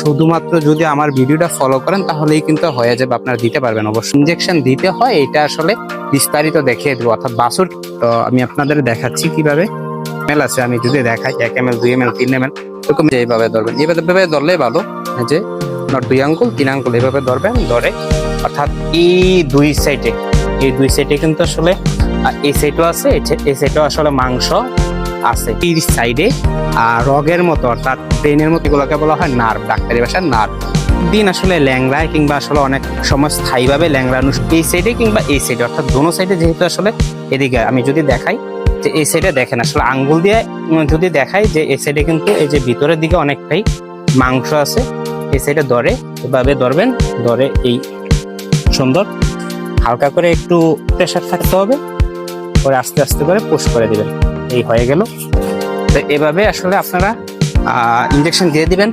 শুধুমাত্র যদি আমার ভিডিওটা ফলো করেন, তাহলেই কিন্তু হয়ে যাবে, আপনারা দিতে পারবেন। অবশ্যই ইনজেকশন দিতে হয়, এটা আসলে বিস্তারিত দেখিয়ে দেবো। অর্থাৎ বাসুর তো আমি আপনাদের দেখাচ্ছি কীভাবে। এম আছে, আমি যদি দেখাই, এক এম এল দুই এম এল তিন এম এল এরকম এইভাবে ধরবেন। এইভাবে ভাবে ধরলেই ভালো। যে দুই আঙ্গুল, তিন আঙ্গুল এইভাবে ধরবেন, ধরে। অর্থাৎ এই দুই সাইডে এই দুই সাইডে কিন্তু আসলে এই সাইডও আছে, এই সাইডও আসলে মাংস। আছে এই সাইডে, আর রগের মতো, অর্থাৎ ব্রেনের মতো এগুলোকে বলা হয় নার্ভ, ডাক্তারি ভাষায় নার্ভ। দিন আসলে ল্যাংড়ায় কিংবা আসলে অনেক সময় স্থায়ীভাবে ল্যাংড়ানো এই সাইডে কিংবা এই সাইডে, অর্থাৎ দোনো সাইডে যেহেতু আসলে এদিকে আমি যদি দেখাই, যে এই সাইডে দেখেন, আসলে আঙ্গুল দিয়ে যদি দেখাই যে এই সাইডে কিন্তু এই যে ভিতরের দিকে অনেকটাই মাংস আছে, এই সাইডে ধরে, এভাবে ধরবেন, ধরে এই সুন্দর, হালকা করে একটু প্রেশার থাকতে হবে, পরে আস্তে আস্তে করে পুশ করে দিবেন। এই হয়ে গেল। তো এভাবে আসলে আপনারা ইঞ্জেকশন দিয়ে দিবেন।